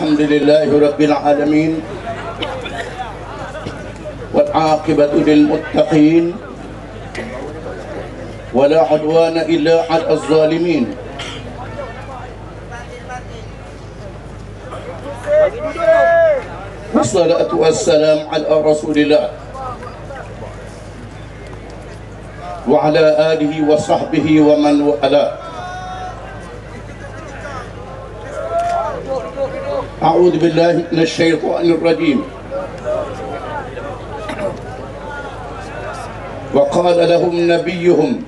الحمد لله رب العالمين والعاقبة للمتقين ولا عدوان إلا على الظالمين. والصلاة والسلام على رسول الله وعلى آله وصحبه ومن والاه. أعوذ بالله من الشيطان الرجيم. وقال لهم نبيهم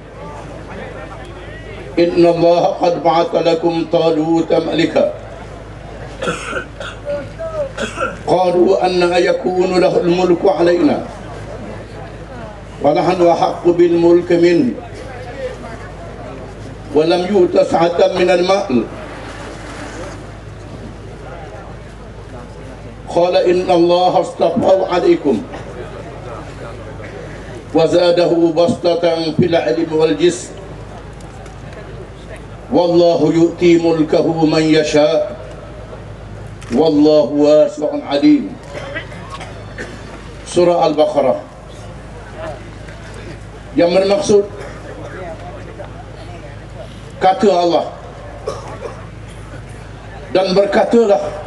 إن الله قد بعث لكم طالوت ملكا. قالوا أن يكون له الملك علينا. ونحن أحق بالملك منه. ولم يؤت سعة من المال. قال إن الله اصطفاه عليكم وزاده بسطة في العلم والجسم والله يؤتي ملكه من يشاء والله واسع عليم Surah Al-Baqarah Yang bermaksud Kata Allah Dan berkatalah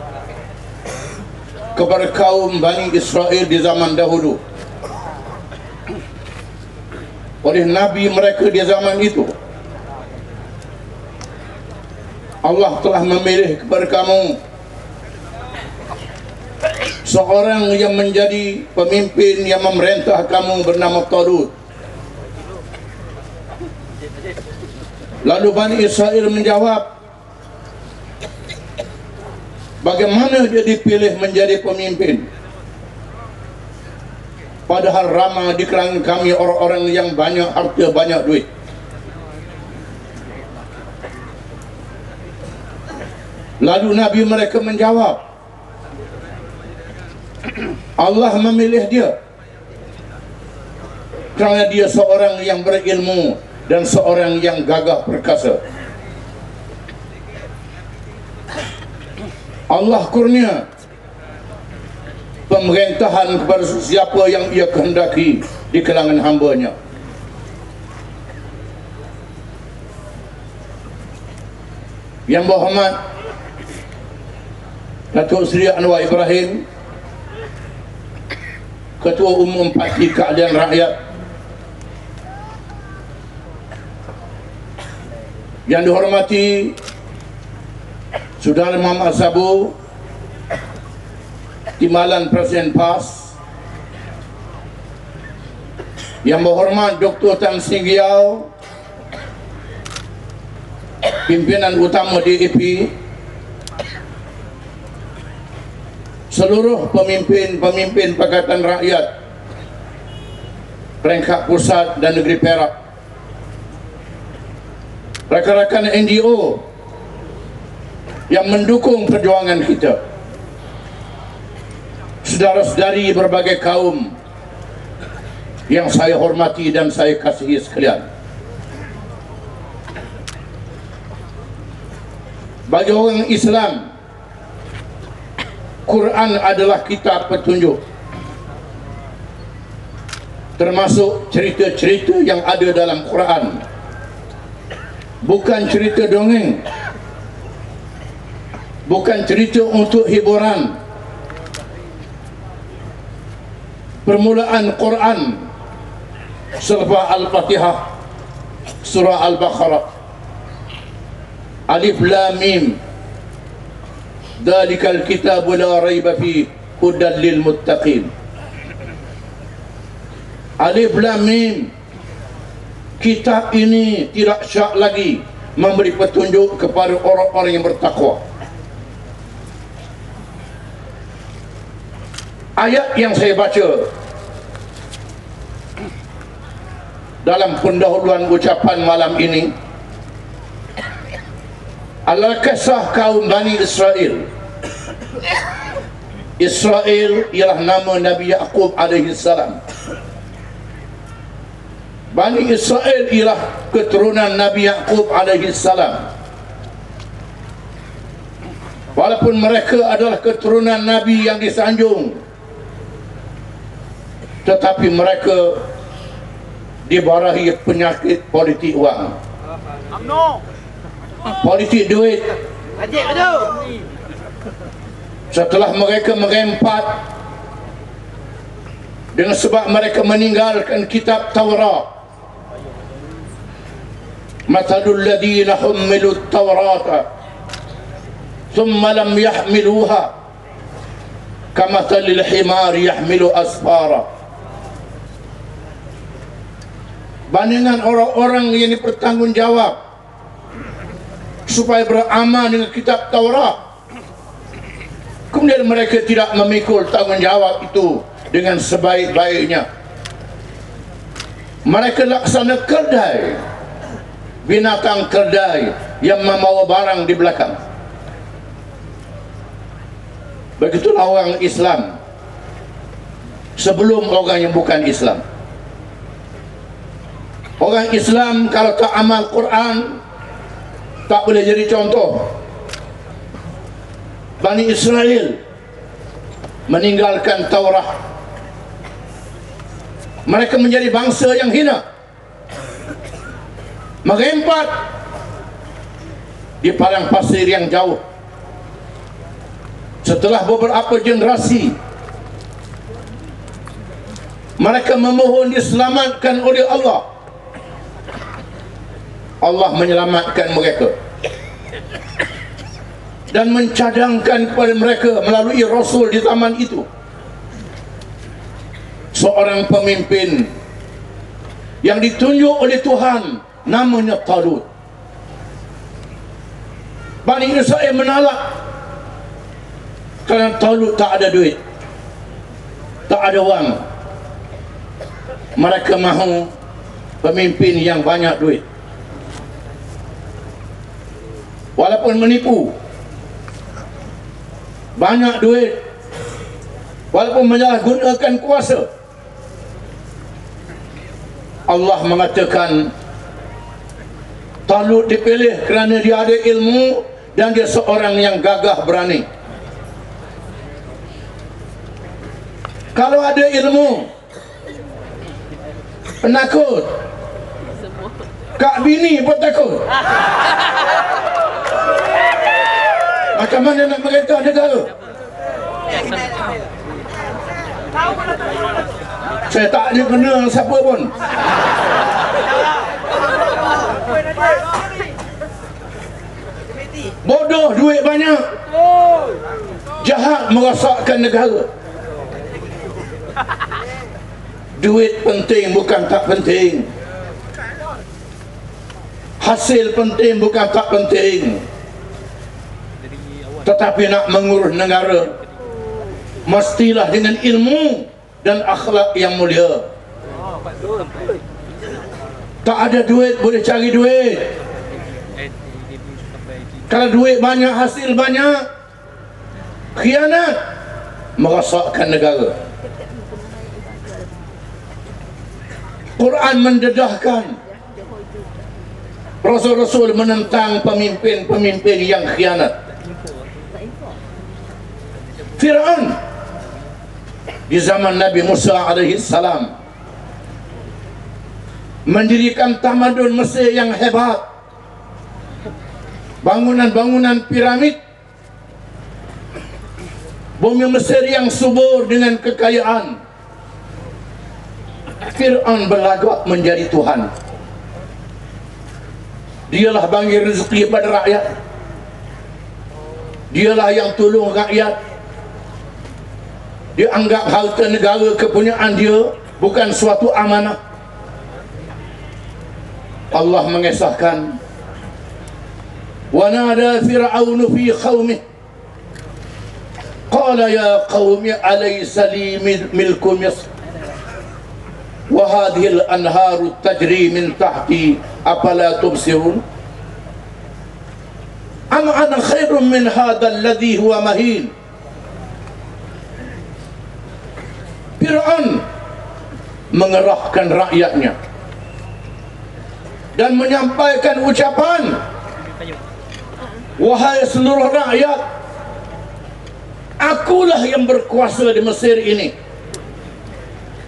kepada kaum Bani Israel di zaman dahulu Oleh Nabi mereka di zaman itu Allah telah memilih kepada kamu seorang yang menjadi pemimpin yang memerintah kamu bernama Talut. Lalu Bani Israel menjawab, bagaimana dia dipilih menjadi pemimpin? Padahal ramah di kalangan kami orang-orang yang banyak harta, banyak duit. Lalu Nabi mereka menjawab, Allah memilih dia kerana dia seorang yang berilmu dan seorang yang gagah perkasa. Allah kurnia pemerintahan kepada siapa yang ia kehendaki di kalangan hambanya. Yang berhormat Datuk Seri Anwar Ibrahim Ketua Umum Parti Keadilan Rakyat Yang dihormati Saudara Muhammad Sabu Timbalan Presiden PAS Yang berhormat Dr. Tan Sri Giau Pimpinan utama DAP seluruh pemimpin-pemimpin Pakatan Rakyat Peringkat Pusat dan Negeri Perak rakan-rakan NGO yang mendukung perjuangan kita. Saudara-saudari berbagai kaum yang saya hormati dan saya kasihi sekalian. Bagi orang Islam Quran adalah kitab petunjuk. Termasuk cerita-cerita yang ada dalam Quran. Bukan cerita dongeng bukan cerita untuk hiburan. Permulaan Quran. Surah Al-Fatihah. Surah Al-Baqarah. Alif Lam Mim. Dalikal kitabu la raiba fi hudan lil muttaqin. Alif Lam Mim. Kitab ini tidak syak lagi memberi petunjuk kepada orang-orang yang bertakwa. Ayat yang saya baca dalam pendahuluan ucapan malam ini adalah kisah kaum Bani Israel. Israel ialah nama Nabi Yaqub alaihi salam. Bani Israel ialah keturunan Nabi Yaqub alaihi salam. walaupun mereka adalah keturunan Nabi yang disanjung tetapi mereka dibarahi penyakit politik wang. Politik duit. Setelah mereka merempat dengan sebab mereka meninggalkan kitab Taurat. Mathalul ladina hummilu Taurata thumma lam yahmiluha. Kamathalil himar yahmilu asfara bandingan orang-orang yang dipertanggungjawab supaya beramal dengan kitab Taurat. Kemudian mereka tidak memikul tanggungjawab itu dengan sebaik-baiknya. Mereka laksana kedai binatang kedai yang membawa barang di belakang. Begitulah orang Islam sebelum orang yang bukan Islam Orang Islam kalau tak amal Quran tak boleh jadi contoh. Bani Israel meninggalkan Taurat. Mereka menjadi bangsa yang hina. Merempat di padang pasir yang jauh. Setelah beberapa generasi mereka memohon diselamatkan oleh Allah Allah menyelamatkan mereka. Dan mencadangkan kepada mereka melalui Rasul di zaman itu. Seorang pemimpin yang ditunjuk oleh Tuhan namanya Talut. Bani Israel menalak kerana Talut tak ada duit tak ada wang. Mereka mahu pemimpin yang banyak duit walaupun menipu. Banyak duit. Walaupun menyalahgunakan kuasa. Allah mengatakan Talut dipilih kerana dia ada ilmu dan dia seorang yang gagah berani. Kalau ada ilmu penakut. Kak bini pun takut Macam mana nak mereka negara? Saya tak ada kenal siapa pun. Bodoh duit banyak. Jahat merosakkan negara. Duit penting bukan tak penting. Hasil penting bukan tak penting tetapi nak mengurus negara mestilah dengan ilmu dan akhlak yang mulia. Tak ada duit boleh cari duit. Kalau duit banyak hasil banyak khianat merosakkan negara. Quran mendedahkan. Rasul-Rasul menentang pemimpin-pemimpin yang khianat Fir'aun. Di zaman Nabi Musa alaihi salam. Mendirikan tamadun Mesir yang hebat. Bangunan-bangunan piramid. Bumi Mesir yang subur dengan kekayaan. Fir'aun berlagak menjadi Tuhan. Dialah bagi rezeki pada rakyat. Dialah yang tolong rakyat dia anggap harta negara kepunyaan dia bukan suatu amanah. Allah mengesahkan wa nada fir'aun fi qaumih qala ya qaumi alaysa li milku misr wa hadhihi al-anharu tajri min tahti afala tubsirun? Am ana khairun min hadha alladhi huwa mahin Fir'aun mengerahkan rakyatnya dan menyampaikan ucapan wahai seluruh rakyat akulah yang berkuasa di Mesir ini.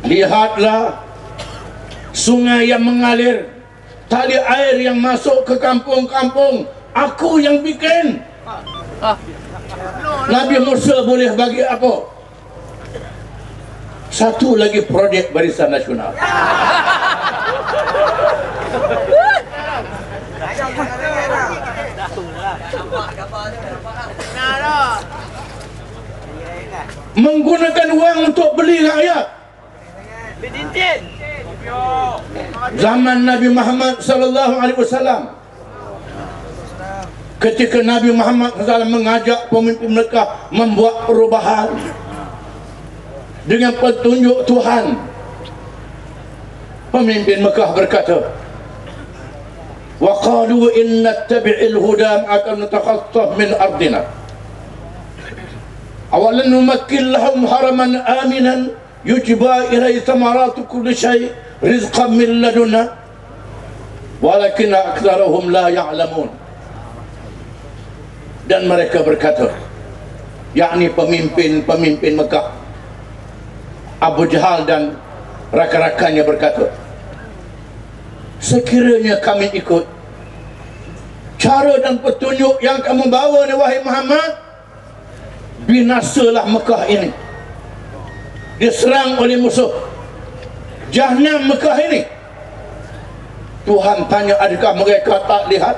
Lihatlah sungai yang mengalir tali air yang masuk ke kampung-kampung aku yang bikin. Nabi Musa boleh bagi apa satu lagi projek Barisan Nasional. Menggunakan uang untuk beli rakyat. Zaman Nabi Muhammad sallallahu alaihi wasallam. Ketika Nabi Muhammad SAW mengajak pemimpin mereka membuat perubahan dengan petunjuk Tuhan. Pemimpin Mekah berkata waqalu inna tabi'il huda akan takhassaf min ardina. Awalan numakkil lahum haraman aminan yujba ilai samaratu kulli syai rizqan min ladunna walakin aktharuhum la ya'lamun. Dan mereka berkata yakni pemimpin-pemimpin Mekah. Abu Jahal dan rakan-rakannya berkata sekiranya kami ikut cara dan petunjuk yang kamu bawa ni wahai Muhammad binasalah Mekah ini. Diserang oleh musuh jahannam Mekah ini. Tuhan tanya adakah mereka tak lihat?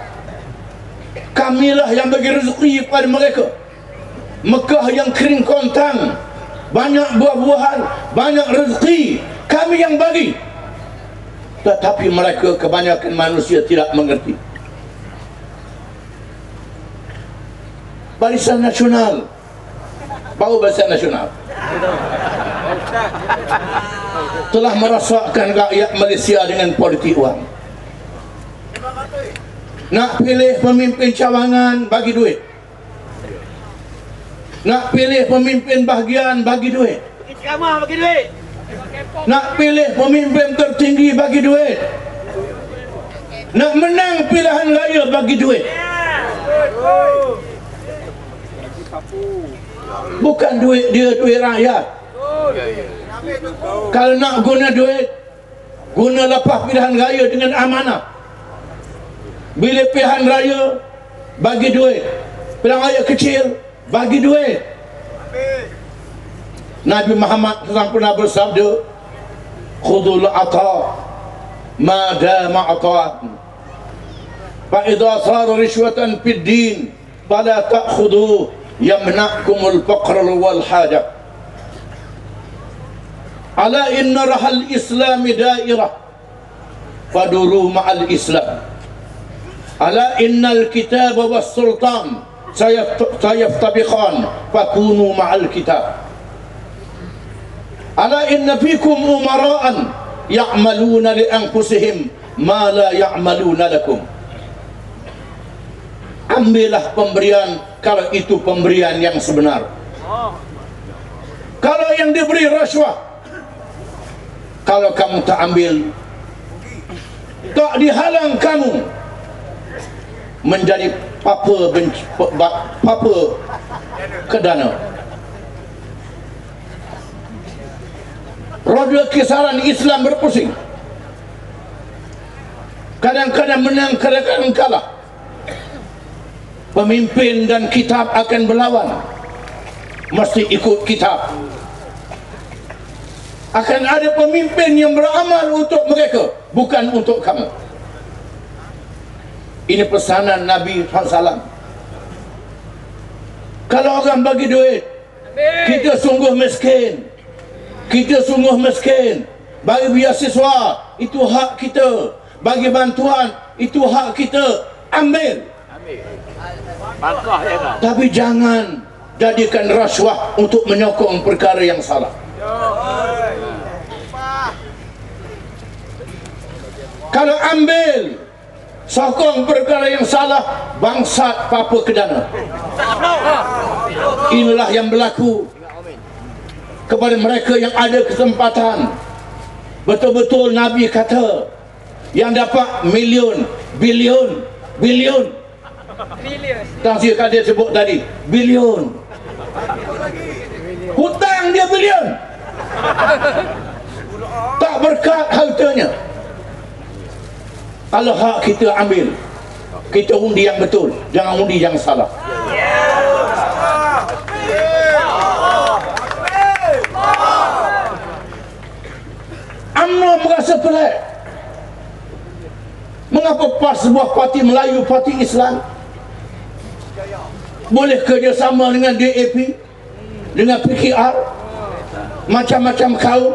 Kamilah yang bagi rezeki kepada mereka. Mekah yang kering kontang banyak buah-buahan banyak rezeki kami yang bagi. Tetapi mereka kebanyakan manusia tidak mengerti. Barisan nasional. Baru barisan nasional. Telah merosakkan rakyat Malaysia dengan politik wang. Nak pilih pemimpin cawangan bagi duit nak pilih pemimpin bahagian bagi duit. Bagi duit. Nak pilih pemimpin tertinggi bagi duit. Nak menang pilihan raya bagi duit. Bukan duit dia duit rakyat. Kalau nak guna duit guna lepas pilihan raya dengan amanah. Bila pilihan raya bagi duit. Pilihan raya kecil bagi duit. Nabi Muhammad SAW pernah bersabda khudul ata ma dama ata fa idza sara rishwatan fid din fala ta'khudhu yamna'kumul faqr wal haja. Ala inna rahal islam dairah faduru ma'al islam. Ala innal kitab was sultan sayaftabiqan fakunu ma'al kitab. Ala inna fikum umara'an ya'maluna li anfusihim ma la ya'maluna lakum. Ambillah pemberian kalau itu pemberian yang sebenar. Kalau yang diberi rasuah kalau kamu tak ambil tak dihalang kamu menjadi papa benci, papa kedana. Roda kisaran Islam berpusing. Kadang-kadang menang kadang-kadang kalah. Pemimpin dan kitab akan berlawan. Mesti ikut kitab. Akan ada pemimpin yang beramal untuk mereka bukan untuk kamu ini pesanan Nabi SAW kalau orang bagi duit kita sungguh miskin. Kita sungguh miskin. Bagi biasiswa itu hak kita. Bagi bantuan itu hak kita. Ambil. Tapi jangan jadikan rasuah untuk menyokong perkara yang salah. Kalau ambil sokong perkara yang salah bangsat papa kedana inilah yang berlaku kepada mereka yang ada kesempatan betul-betul Nabi kata yang dapat milion bilion bilion tak dia sebut tadi bilion Hutang dia bilion. Tak berkat hartanya. Kalau hak kita ambil, kita undi yang betul. Jangan undi yang salah. UMNO merasa pelik. Mengapa PAS sebuah parti Melayu, parti Islam boleh kerjasama dengan DAP, dengan PKR, macam-macam kaum.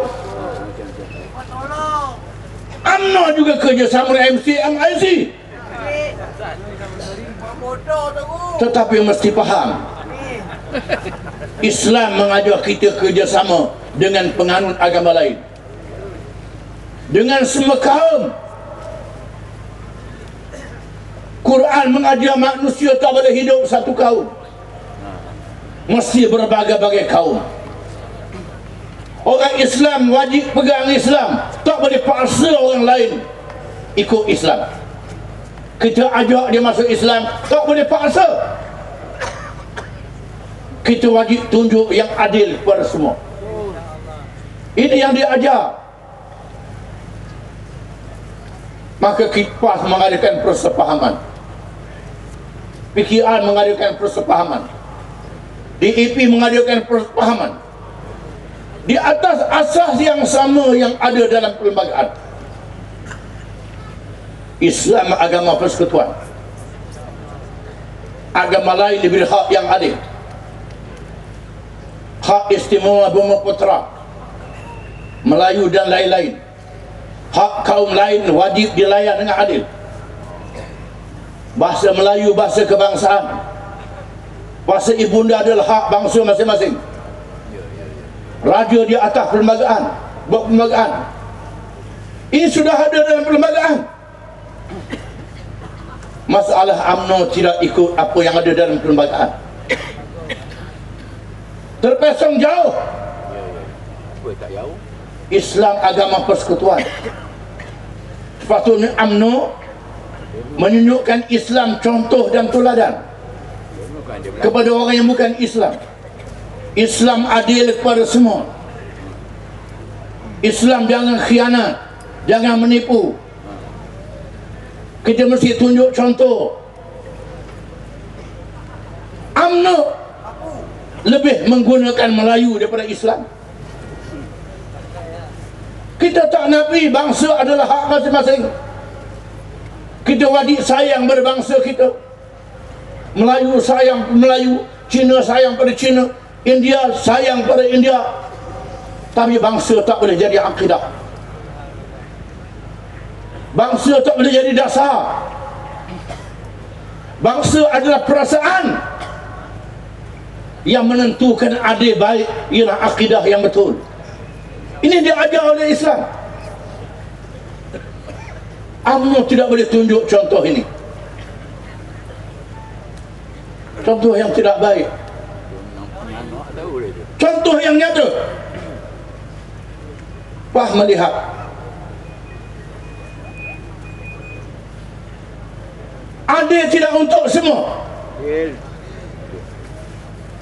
UMNO juga kerjasama dengan MC, MIC. Tetapi mesti faham, Islam mengajar kita kerjasama dengan penganut agama lain. Dengan semua kaum. Quran mengajar manusia tak boleh hidup satu kaum. Mesti berbagai-bagai kaum orang Islam wajib pegang Islam. Tak boleh paksa orang lain ikut Islam. Kita ajak dia masuk Islam tak boleh paksa. Kita wajib tunjuk yang adil kepada semua. Ini yang dia ajar. Maka kipas mengadakan persepahaman. PKR mengadakan persepahaman. DAP mengadakan persepahaman di atas asas yang sama yang ada dalam perlembagaan. Islam agama persekutuan. Agama lain diberi hak yang adil. Hak istimewa Bumi Putra Melayu dan lain-lain. Hak kaum lain wajib dilayan dengan adil. Bahasa Melayu bahasa kebangsaan. Bahasa ibunda adalah hak bangsa masing-masing raja di atas perlembagaan buat perlembagaan ini sudah ada dalam perlembagaan masalah UMNO tidak ikut apa yang ada dalam perlembagaan terpesong jauh. Islam agama persekutuan. Sepatutnya UMNO menunjukkan Islam contoh dan tuladan kepada orang yang bukan Islam. Islam adil kepada semua. Islam jangan khianat, jangan menipu. Kita mesti tunjuk contoh. UMNO lebih menggunakan Melayu daripada Islam. Kita tak nabi bangsa adalah hak masing-masing. Kita wajib sayang berbangsa kita. Melayu sayang Melayu, Cina sayang pada Cina, India sayang pada India. Tapi bangsa tak boleh jadi akidah. Bangsa tak boleh jadi dasar. Bangsa adalah perasaan yang menentukan adil baik ialah akidah yang betul. Ini diajar oleh Islam. UMNO tidak boleh tunjuk contoh ini. Contoh yang tidak baik. Contoh yang nyata. Wah melihat. Ada tidak untuk semua.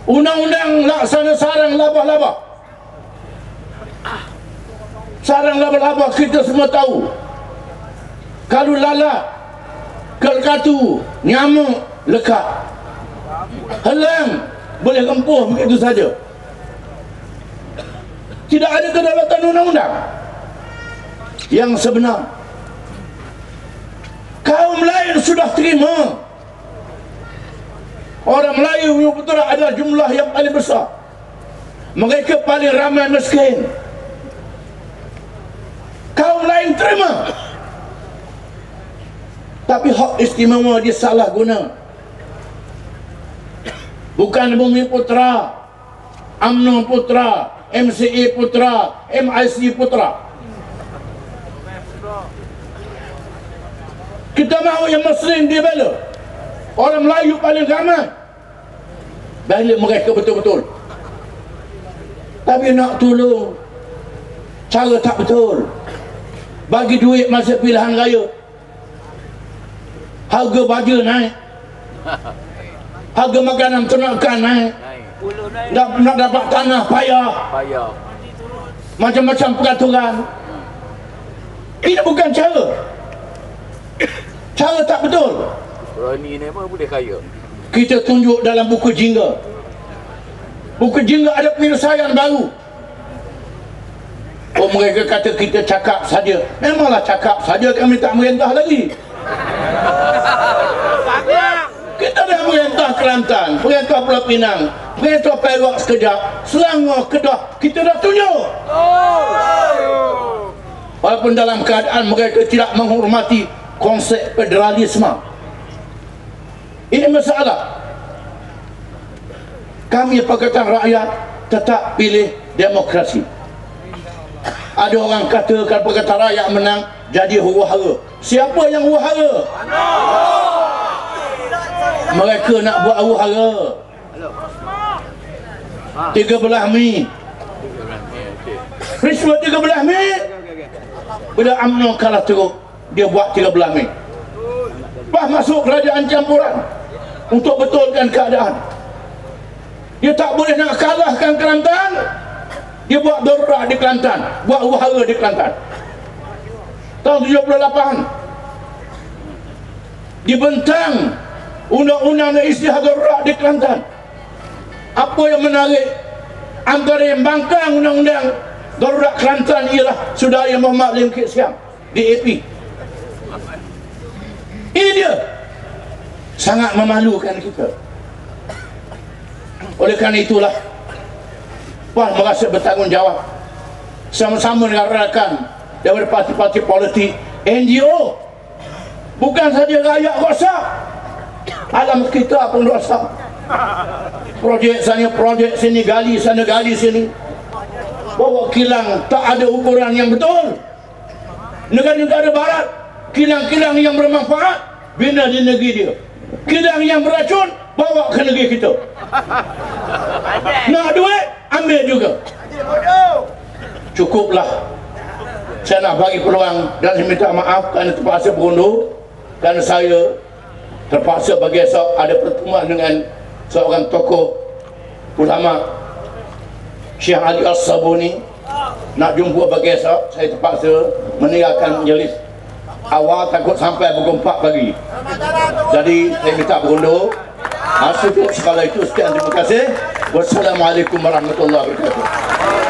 Undang-undang laksana sarang labah-labah sarang laba-laba kita semua tahu kalau lalat kelkatu nyamuk lekat helang boleh lempuh begitu saja tidak ada kedaulatan undang-undang. Yang sebenar. Kaum lain sudah terima. Orang Melayu betul adalah jumlah yang paling besar. Mereka paling ramai miskin. Kaum lain terima. Tapi hak istimewa dia salah guna. Bukan bumi putra UMNO putra MCA putra MIC putra. Kita mahu yang muslim dia bela orang Melayu paling ramai. Bela mereka betul-betul. Tapi nak tolong cara tak betul. Bagi duit masa pilihan raya. Harga baju naik. Harga makanan ternakan naik nak, nak dapat tanah payah. Payah. macam-macam peraturan. Ini bukan cara. Cara tak betul. Rani ni apa boleh kaya. kita tunjuk dalam buku jingga buku jingga ada penyelesaian baru. Oh mereka kata kita cakap saja. Memanglah cakap saja kami tak merintah lagi. Kita dah merintah Kelantan merintah Pulau Pinang merintah Perak sekejap Selangor Kedah kita dah tunjuk. Walaupun dalam keadaan mereka tidak menghormati konsep federalisme. Ini masalah. Kami Pakatan Rakyat tetap pilih demokrasi. Ada orang kata kalau Pakatan Rakyat menang jadi huru-hara siapa yang huru-hara mereka nak buat huru-hara 13 Mei Peristiwa 13 Mei Bila UMNO kalah teruk Dia buat 13 Mei Lepas masuk kerajaan campuran Untuk betulkan keadaan. Dia tak boleh nak kalahkan Kelantan Dia buat darurat di Kelantan Buat uhara di Kelantan. Tahun 78 Dibentang Undang-undang istilah darurat di Kelantan Apa yang menarik? Antara yang bangkang undang-undang Darurat Kelantan ialah Saudara Muhammad Lim Kit Siam DAP Ini dia. Sangat memalukan kita. Oleh kerana itulah Puan merasa bertanggungjawab Sama-sama dengan rakan Daripada parti-parti politik NGO Bukan saja rakyat rosak Alam kita pun rosak Projek sana, projek sini, gali sana, gali sini. Bawa kilang tak ada ukuran yang betul. Negara-negara barat kilang-kilang yang bermanfaat bina di negeri dia. Kilang yang beracun bawa ke negeri kita. Nak duit ambil juga. Cukuplah. Saya nak bagi peluang dan saya minta maaf kerana terpaksa berundur. Kerana saya terpaksa bagi esok ada pertemuan dengan seorang tokoh ulama Syekh Ali As-Sabuni. Nak jumpa bagi esok saya terpaksa meninggalkan majlis. Awal takut sampai pukul 4 pagi. Jadi saya minta berundur. Masuk segala itu sekian. Terima kasih. Wassalamualaikum warahmatullahi wabarakatuh